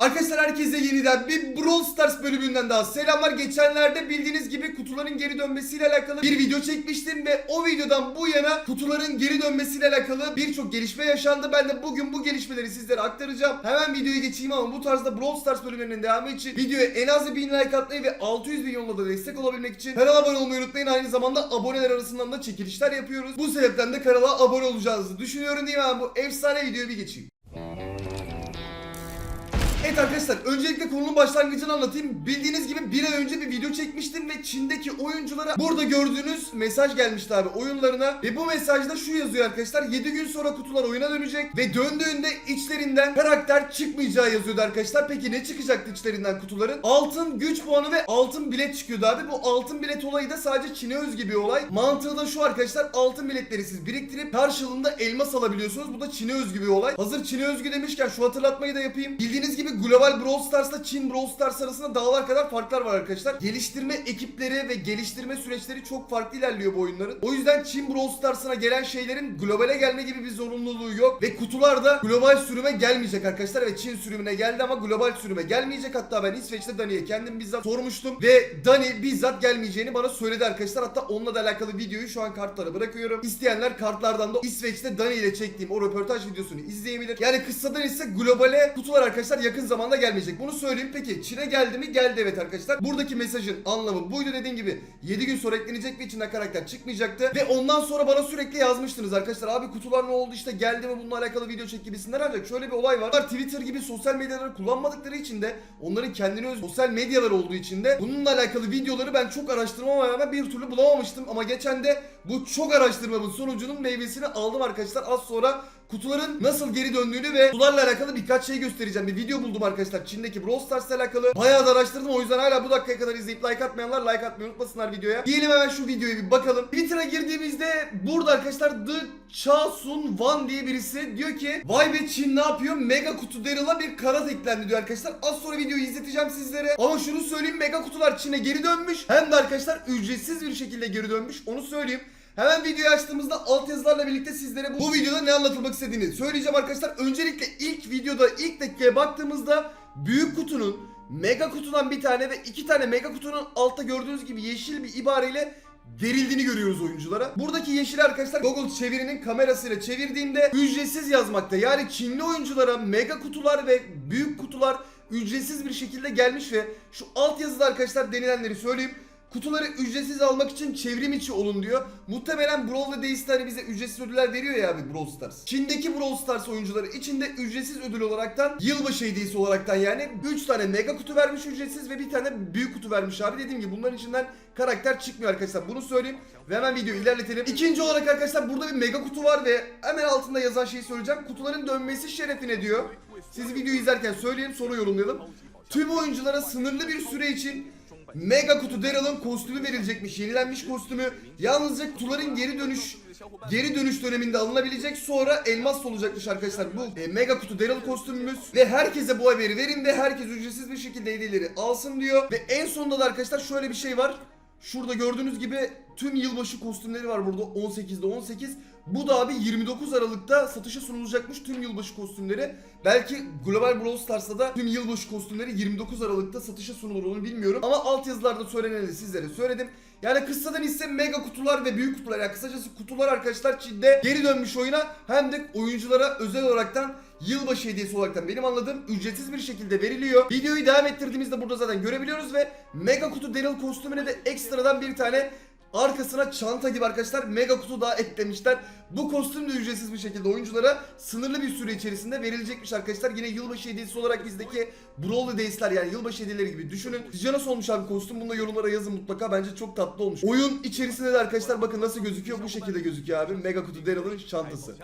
Arkadaşlar herkese yeniden bir Brawl Stars bölümünden daha selamlar. Geçenlerde bildiğiniz gibi kutuların geri dönmesiyle alakalı bir video çekmiştim ve o videodan bu yana kutuların geri dönmesiyle alakalı birçok gelişme yaşandı. Ben de bugün bu gelişmeleri sizlere aktaracağım. Hemen videoya geçeyim ama bu tarzda Brawl Stars bölümlerinin devamı için videoya en az bir 1000 like atmayı ve 600 bin yoluna da destek olabilmek için kanala abone olmayı unutmayın. Aynı zamanda aboneler arasından da çekilişler yapıyoruz. Bu sebepten de kanala abone olacağınızı düşünüyorum mi? Hemen bu efsane videoya bir geçeyim. Evet arkadaşlar öncelikle konunun başlangıcını anlatayım. Bildiğiniz gibi bir ay önce bir video çekmiştim ve Çin'deki oyunculara burada gördüğünüz mesaj gelmişti abi oyunlarına. Ve bu mesajda şu yazıyor arkadaşlar. 7 gün sonra kutular oyuna dönecek ve döndüğünde içlerinden karakter çıkmayacağı yazıyordu arkadaşlar. Peki ne çıkacaktı içlerinden kutuların? Altın güç puanı ve altın bilet çıkıyordu abi. Bu altın bilet olayı da sadece Çin'e özgü bir olay. Mantığı da şu arkadaşlar altın biletleri siz biriktirip karşılığında elmas alabiliyorsunuz. Bu da Çin'e özgü bir olay. Hazır Çin'e özgü demişken şu hatırlatmayı da yapayım. Bildiğiniz gibi Global Brawl Stars'la Çin Brawl Stars arasında dağlar kadar farklar var arkadaşlar. Geliştirme ekipleri ve geliştirme süreçleri çok farklı ilerliyor bu oyunların. O yüzden Çin Brawl Stars'ına gelen şeylerin globale gelme gibi bir zorunluluğu yok. Ve kutular da global sürüme gelmeyecek arkadaşlar. Ve Çin sürümüne geldi ama global sürüme gelmeyecek. Hatta ben İsveç'te Dani'ye kendim bizzat sormuştum. Ve Dani bizzat gelmeyeceğini bana söyledi arkadaşlar. Hatta onunla da alakalı videoyu şu an kartlara bırakıyorum. İsteyenler kartlardan da İsveç'te Dani ile çektiğim o röportaj videosunu izleyebilir. Yani kıssadan ise globale kutular arkadaşlar yakın zamanda gelmeyecek. Bunu söyleyeyim. Peki Çin'e geldi mi? Geldi evet arkadaşlar. Buradaki mesajın anlamı buydu dediğim gibi. 7 gün sonra eklenecek ve içinden karakter çıkmayacaktı. Ve ondan sonra bana sürekli yazmıştınız arkadaşlar. Abi kutular ne oldu işte geldi mi bununla alakalı video çek gibisinden ancak şöyle bir olay var. Bunlar Twitter gibi sosyal medyaları kullanmadıkları için de onların kendine öz sosyal medyalar olduğu için de bununla alakalı videoları ben çok araştırmama rağmen bir türlü bulamamıştım. Ama geçen de bu çok araştırmamın sonucunun meyvesini aldım arkadaşlar. Az sonra kutuların nasıl geri döndüğünü ve kutularla alakalı birkaç şey göstereceğim. Bir video buldum arkadaşlar Çin'deki Brawl Stars'la alakalı. Bayağı da araştırdım o yüzden hala bu dakikaya kadar izleyip like atmayanlar like atmayı unutmasınlar videoya. Diyelim hemen şu videoyu bir bakalım. Twitter'a girdiğimizde burada arkadaşlar The Chasun Wan diye birisi diyor ki Vay be Çin ne yapıyor? Mega kutu Daryl'a bir karat eklendi diyor arkadaşlar. Az sonra videoyu izleteceğim sizlere. Ama şunu söyleyeyim mega kutular Çin'e geri dönmüş. Hem de arkadaşlar ücretsiz bir şekilde geri dönmüş. Onu söyleyeyim. Hemen videoyu açtığımızda altyazılarla birlikte sizlere bu, bu videoda ne anlatılmak istediğini söyleyeceğim arkadaşlar. Öncelikle ilk videoda ilk dakikaya baktığımızda büyük kutunun mega kutudan bir tane ve iki tane mega kutunun altta gördüğünüz gibi yeşil bir ibareyle verildiğini görüyoruz oyunculara. Buradaki yeşil arkadaşlar Google çevirinin kamerasıyla çevirdiğinde ücretsiz yazmakta. Yani Çinli oyunculara mega kutular ve büyük kutular ücretsiz bir şekilde gelmiş ve şu alt yazıda arkadaşlar denilenleri söyleyeyim. Kutuları ücretsiz almak için çevrim içi olun diyor. Muhtemelen Brawl ve Days'te hani bize ücretsiz ödüller veriyor ya abi Brawl Stars. Çin'deki Brawl Stars oyuncuları içinde ücretsiz ödül olaraktan yılbaşı hediyesi olaraktan yani 3 tane mega kutu vermiş ücretsiz ve bir tane büyük kutu vermiş abi. Dediğim gibi bunların içinden karakter çıkmıyor arkadaşlar. Bunu söyleyeyim ve hemen videoyu ilerletelim. İkinci olarak arkadaşlar burada bir mega kutu var ve hemen altında yazan şeyi söyleyeceğim. Kutuların dönmesi şerefine diyor. Siz videoyu izlerken söyleyeyim sonra yorumlayalım. Tüm oyunculara sınırlı bir süre için Mega kutu Daryl'ın kostümü verilecekmiş. Yenilenmiş kostümü. Yalnızca kutuların geri dönüş geri dönüş döneminde alınabilecek. Sonra elmas olacakmış arkadaşlar. Bu e, mega kutu Daryl kostümümüz ve herkese bu haberi verin de herkes ücretsiz bir şekilde hediyeleri alsın diyor. Ve en sonunda da arkadaşlar şöyle bir şey var. Şurada gördüğünüz gibi tüm yılbaşı kostümleri var burada 18'de 18. Bu da abi 29 Aralık'ta satışa sunulacakmış tüm yılbaşı kostümleri. Belki Global Brawl Stars'ta da tüm yılbaşı kostümleri 29 Aralık'ta satışa sunulur onu bilmiyorum. Ama altyazılarda söyleneni sizlere söyledim. Yani kıssadan ise mega kutular ve büyük kutular yani kısacası kutular arkadaşlar Çin'de geri dönmüş oyuna hem de oyunculara özel olaraktan yılbaşı hediyesi olaraktan benim anladığım ücretsiz bir şekilde veriliyor. Videoyu devam ettirdiğimizde burada zaten görebiliyoruz ve mega kutu Daryl kostümüne de ekstradan bir tane Arkasına çanta gibi arkadaşlar mega kutu daha eklemişler. Bu kostüm de ücretsiz bir şekilde oyunculara sınırlı bir süre içerisinde verilecekmiş arkadaşlar. Yine yılbaşı hediyesi olarak bizdeki Brawl Days'ler yani yılbaşı hediyeleri gibi düşünün. Sizce nasıl olmuş abi kostüm? Bunu da yorumlara yazın mutlaka. Bence çok tatlı olmuş. Oyun içerisinde de arkadaşlar bakın nasıl gözüküyor. Bu şekilde gözüküyor abi. Mega kutu Daryl'ın çantası.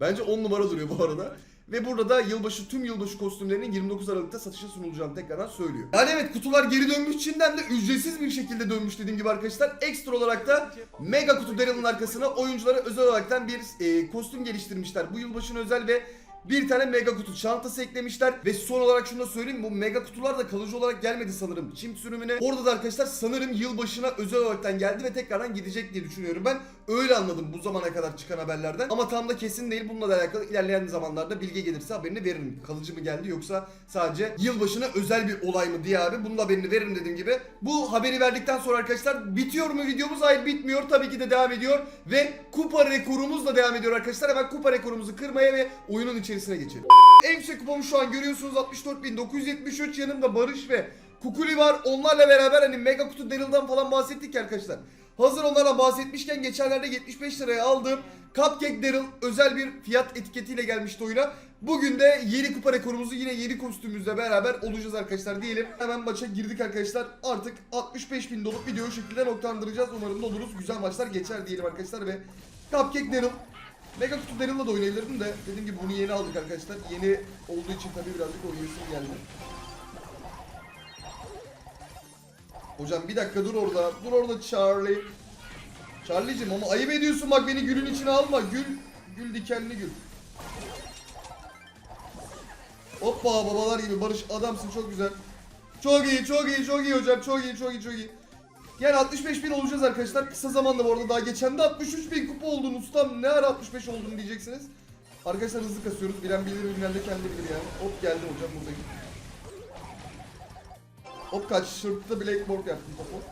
Bence 10 numara duruyor bu arada. Ve burada da yılbaşı tüm yılbaşı kostümlerinin 29 Aralık'ta satışa sunulacağını tekrardan söylüyor. Yani evet kutular geri dönmüş Çin'den de ücretsiz bir şekilde dönmüş dediğim gibi arkadaşlar. Ekstra olarak da mega kutu Daryl'ın arkasına oyunculara özel olaraktan bir e, kostüm geliştirmişler. Bu yılbaşına özel ve bir tane mega kutu çantası eklemişler. Ve son olarak şunu da söyleyeyim. Bu mega kutular da kalıcı olarak gelmedi sanırım çim sürümüne. Orada da arkadaşlar sanırım yılbaşına özel olaraktan geldi ve tekrardan gidecek diye düşünüyorum ben. Öyle anladım bu zamana kadar çıkan haberlerden. Ama tam da kesin değil. Bununla da alakalı ilerleyen zamanlarda bilgi gelirse haberini veririm. Kalıcı mı geldi yoksa sadece yılbaşına özel bir olay mı diye abi. Bunun haberini veririm dediğim gibi. Bu haberi verdikten sonra arkadaşlar bitiyor mu videomuz? Hayır bitmiyor. Tabii ki de devam ediyor. Ve kupa rekorumuz da devam ediyor arkadaşlar. Hemen kupa rekorumuzu kırmaya ve oyunun içerisine geçelim. En yüksek kupamı şu an görüyorsunuz 64.973 yanımda Barış ve Kukuli var. Onlarla beraber hani Mega Kutu Daryl'dan falan bahsettik arkadaşlar. Hazır onlardan bahsetmişken geçenlerde 75 liraya aldığım Cupcake Daryl özel bir fiyat etiketiyle gelmişti oyuna. Bugün de yeni kupa rekorumuzu yine yeni kostümümüzle beraber olacağız arkadaşlar diyelim. Hemen maça girdik arkadaşlar. Artık 65 bin dolup videoyu şekilde noktalandıracağız. Umarım da oluruz. Güzel maçlar geçer diyelim arkadaşlar ve Cupcake Daryl Mega Kutu Daryl'la da oynayabilirdim de dediğim gibi bunu yeni aldık arkadaşlar. Yeni olduğu için tabii birazcık oynayasım geldi. Hocam bir dakika dur orada. Dur orada Charlie. Charlie'cim ama ayıp ediyorsun bak beni gülün içine alma. Gül, gül dikenli gül. Hoppa babalar gibi Barış adamsın çok güzel. Çok iyi çok iyi çok iyi hocam çok iyi çok iyi çok iyi. Yani 65 bin olacağız arkadaşlar. Kısa zamanda bu arada daha geçen de 63 bin kupa oldun ustam. Ne ara 65 oldun diyeceksiniz. Arkadaşlar hızlı kasıyoruz. Bilen bilir, bilen de kendi bilir yani. Hop geldim hocam buradayım. Hop kaç şırtta blackboard yaptım topu.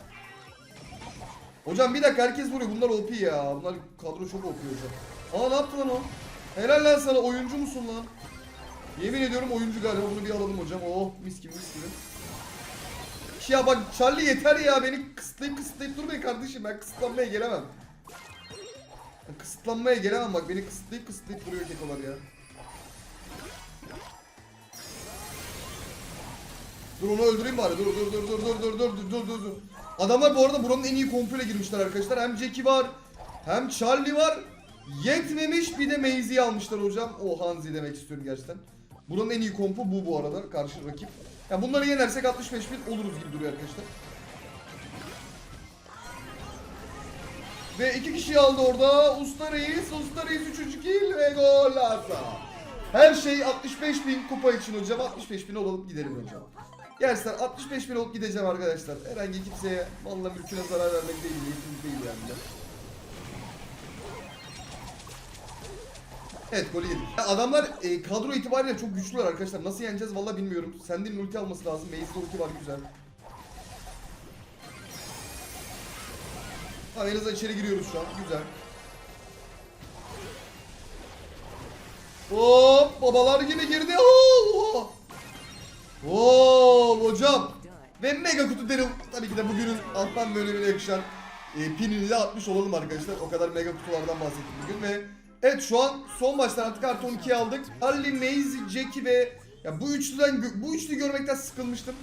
Hocam bir dakika herkes vuruyor. Bunlar OP ya. Bunlar kadro çok OP hocam. Aa ne yaptı lan o? Helal lan sana oyuncu musun lan? Yemin ediyorum oyuncu galiba bunu bir alalım hocam. Oh mis gibi mis gibi. Ya bak Charlie yeter ya beni kısıtlayıp kısıtlayıp durmayın kardeşim ben kısıtlanmaya gelemem. Ben kısıtlanmaya gelemem bak beni kısıtlayıp kısıtlayıp duruyor kekolar ya. Dur onu öldüreyim bari dur dur dur dur dur dur dur dur dur dur. Adamlar bu arada buranın en iyi kompuyla girmişler arkadaşlar. Hem Jackie var hem Charlie var. Yetmemiş bir de Maisie'yi almışlar hocam. O Hanzi demek istiyorum gerçekten. Buranın en iyi kompu bu bu arada karşı rakip. Ya bunları yenersek 65 bin oluruz gibi duruyor arkadaşlar. Ve iki kişi aldı orada. Usta Reis, Usta Reis 3. kill ve gol Asa. Her şey 65 bin kupa için hocam. 65 bin olalım gidelim hocam. Gerçekten 65 bin olup gideceğim arkadaşlar. Herhangi kimseye vallahi mülküne zarar vermek değil, niyetim değil yani. Evet golü yedik. Adamlar e, kadro itibariyle çok güçlüler arkadaşlar. Nasıl yeneceğiz vallahi bilmiyorum. Sendin ulti alması lazım. Maze'de ulti var güzel. Tamam en azından içeri giriyoruz şu an. Güzel. Hop babalar gibi girdi. Oo, Oo hocam. Ve mega kutu derim. Tabii ki de bugünün alttan bölümüne yakışan e, pinini de atmış olalım arkadaşlar. O kadar mega kutulardan bahsettik bugün ve Evet şu an son maçtan artık artı 12'yi aldık. Harley, Maze, Jackie ve ya bu üçlüden bu üçlü görmekten sıkılmıştım.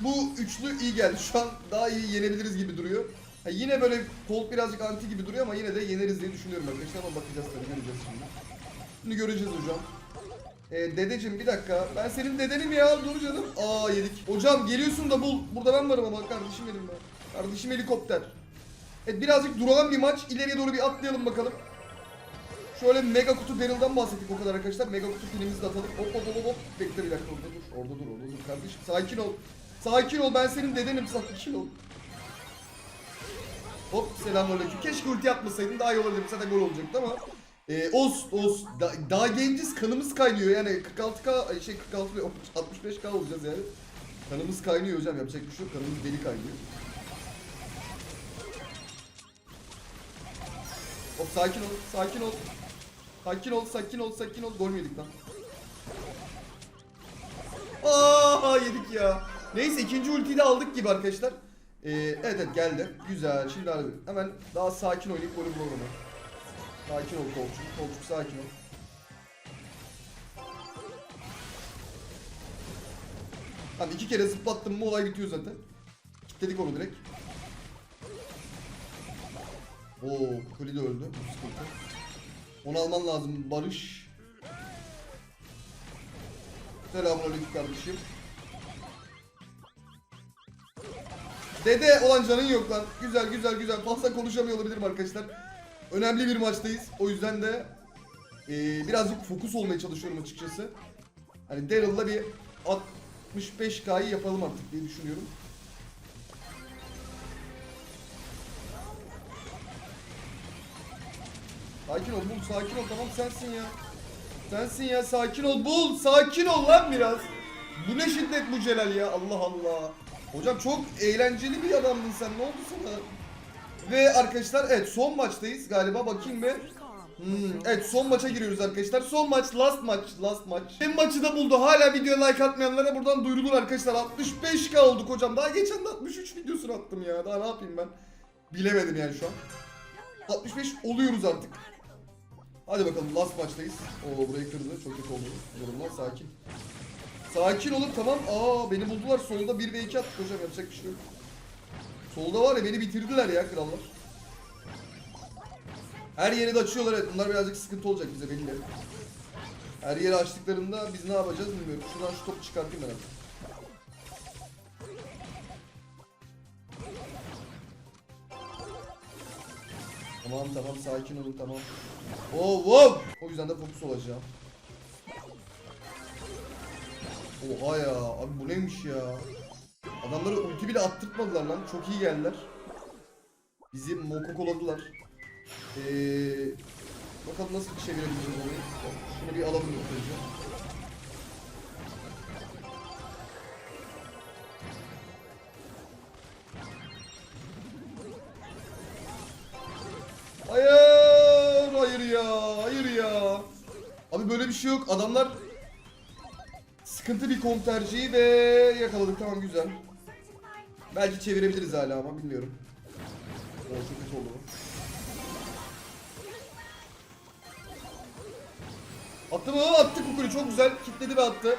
Bu üçlü iyi geldi. Şu an daha iyi yenebiliriz gibi duruyor. Ha, yine böyle Colt birazcık anti gibi duruyor ama yine de yeneriz diye düşünüyorum arkadaşlar ama bakacağız tabii göreceğiz şimdi. Şimdi göreceğiz hocam. Ee, dedeciğim bir dakika. Ben senin dedenim ya. Dur canım. Aa yedik. Hocam geliyorsun da bul. Burada ben varım ama kardeşim benim ben. Kardeşim helikopter. Evet birazcık duralım bir maç. İleriye doğru bir atlayalım bakalım. Şöyle mega kutu Daryl'dan bahsettik o kadar arkadaşlar. Mega kutu pilimizi de atalım. Hop hop hop hop. Bekle bir dakika orada dur. Orada dur orada dur kardeşim. Sakin ol. Sakin ol ben senin dedenim sakin ol. Hop selamünaleyküm. Keşke ulti atmasaydın daha iyi olurdu. Zaten gol olacaktı ama. Ee, os os da, daha genciz kanımız kaynıyor yani 46k ay şey 46 yok, 65k olacağız yani. Kanımız kaynıyor hocam yapacak bir şey yok kanımız deli kaynıyor. Hop sakin ol sakin ol. Sakin ol sakin ol sakin ol gol mü yedik lan? Aa yedik ya. Neyse ikinci ultiyi de aldık gibi arkadaşlar. Ee, evet evet geldi. Güzel. Şimdi abi hemen daha sakin oynayıp golü bulalım. Sakin ol Kolçuk. Kolçuk sakin ol. Hani iki kere zıplattım mı olay bitiyor zaten. Kilitledik onu direkt. Oo, Kuli de öldü. Bu sıkıntı. Onu alman lazım Barış. Selamünaleyküm kardeşim. Dede olan canın yok lan. Güzel güzel güzel. Fazla konuşamıyor olabilirim arkadaşlar. Önemli bir maçtayız. O yüzden de Ee, birazcık fokus olmaya çalışıyorum açıkçası. Hani Daryl'la bir 65K'yı yapalım artık diye düşünüyorum. Sakin ol Bul sakin ol tamam sensin ya. Sensin ya sakin ol Bul sakin ol lan biraz. Bu ne şiddet bu Celal ya Allah Allah. Hocam çok eğlenceli bir adamdın sen ne oldu sana? Ve arkadaşlar evet son maçtayız galiba bakayım be. Hmm, evet son maça giriyoruz arkadaşlar. Son maç last maç last maç. Hem maçı da buldu. Hala videoya like atmayanlara buradan duyurulur arkadaşlar. 65k olduk hocam. Daha geçen de 63 videosunu attım ya. Daha ne yapayım ben? Bilemedim yani şu an. 65 oluyoruz artık. Hadi bakalım last maçtayız. Oo burayı kırdı. Çok kötü oldu. Durumlar sakin. Sakin olun tamam. Aa beni buldular. Solda 1 ve 2 attık hocam. Yapacak bir şey yok. Solda var ya beni bitirdiler ya krallar. Her yeri de açıyorlar evet. Bunlar birazcık sıkıntı olacak bize belli. Her yeri açtıklarında biz ne yapacağız bilmiyorum. Şuradan şu topu çıkartayım ben artık. Tamam tamam sakin olun tamam. Oh wow. O yüzden de fokus olacağım. Oha ya abi bu neymiş ya? Adamları ulti bile attırtmadılar lan. Çok iyi geldiler. Bizi mokokoladılar. Ee, bakalım nasıl çevirebiliriz onu. Şunu bir alalım önce. Şey yok. Adamlar sıkıntı bir kom tercihi ve yakaladık. Tamam güzel. Belki çevirebiliriz hala ama bilmiyorum. Oo, çok kötü oldu. Attı mı? Attı kukuli çok güzel. Kitledi ve attı.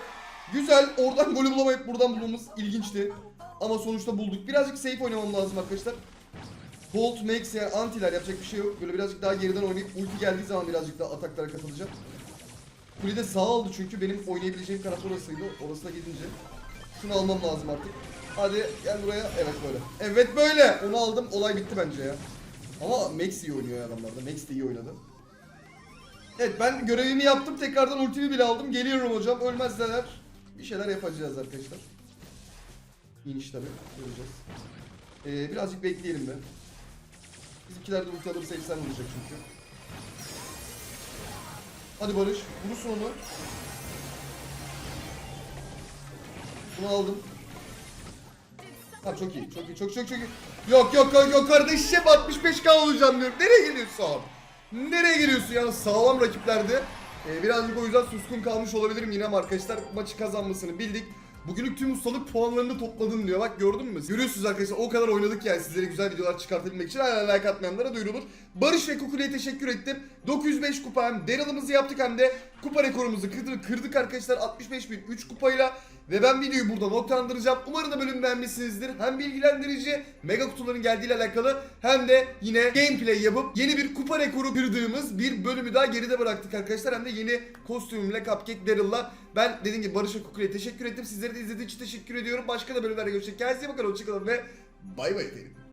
Güzel. Oradan golü bulamayıp buradan bulmamız ilginçti. Ama sonuçta bulduk. Birazcık safe oynamam lazım arkadaşlar. Bolt, Max yani antiler yapacak bir şey yok. Böyle birazcık daha geriden oynayıp ulti geldiği zaman birazcık daha ataklara katılacağım. Kulede sağ aldı çünkü benim oynayabileceğim taraf orasıydı. Orasına gidince. Şunu almam lazım artık. Hadi gel buraya. Evet böyle. Evet böyle. Onu aldım. Olay bitti bence ya. Ama Max iyi oynuyor adamlarda. Max de iyi oynadı. Evet ben görevimi yaptım. Tekrardan ultimi bile aldım. Geliyorum hocam. Ölmezler. Bir şeyler yapacağız arkadaşlar. İniş tabi. Göreceğiz. Ee, birazcık bekleyelim be. Bizimkiler de ulti alırsa efsane olacak çünkü. Hadi Barış. Vurursun onu. Bunu aldım. Ha çok iyi. Çok iyi. Çok çok çok iyi. Yok yok yok yok kardeşim 65k olacağım diyorum. Nereye geliyorsun? Nereye geliyorsun ya? Sağlam rakiplerdi. Ee, birazcık o yüzden suskun kalmış olabilirim yine ama arkadaşlar maçı kazanmasını bildik. Bugünlük tüm ustalık puanlarını topladım diyor. Bak gördün mü? Görüyorsunuz arkadaşlar o kadar oynadık yani sizlere güzel videolar çıkartabilmek için. Hala like atmayanlara duyurulur. Barış ve Kukule'ye teşekkür ettim. 905 kupa hem Daryl'ımızı yaptık hem de kupa rekorumuzu kırdık, kırdık arkadaşlar 65.003 kupayla. Ve ben videoyu burada noktalandıracağım. Umarım da bölüm beğenmişsinizdir. Hem bilgilendirici, mega kutuların geldiğiyle alakalı hem de yine gameplay yapıp yeni bir kupa rekoru kırdığımız bir bölümü daha geride bıraktık arkadaşlar. Hem de yeni kostümümle Cupcake Daryl'la ben dediğim gibi Barış ve Kukule'ye teşekkür ettim. Sizlere de izlediğiniz için teşekkür ediyorum. Başka da bölümlerde görüşecek. Kendinize bakın. Hoşçakalın ve bay bay efendim.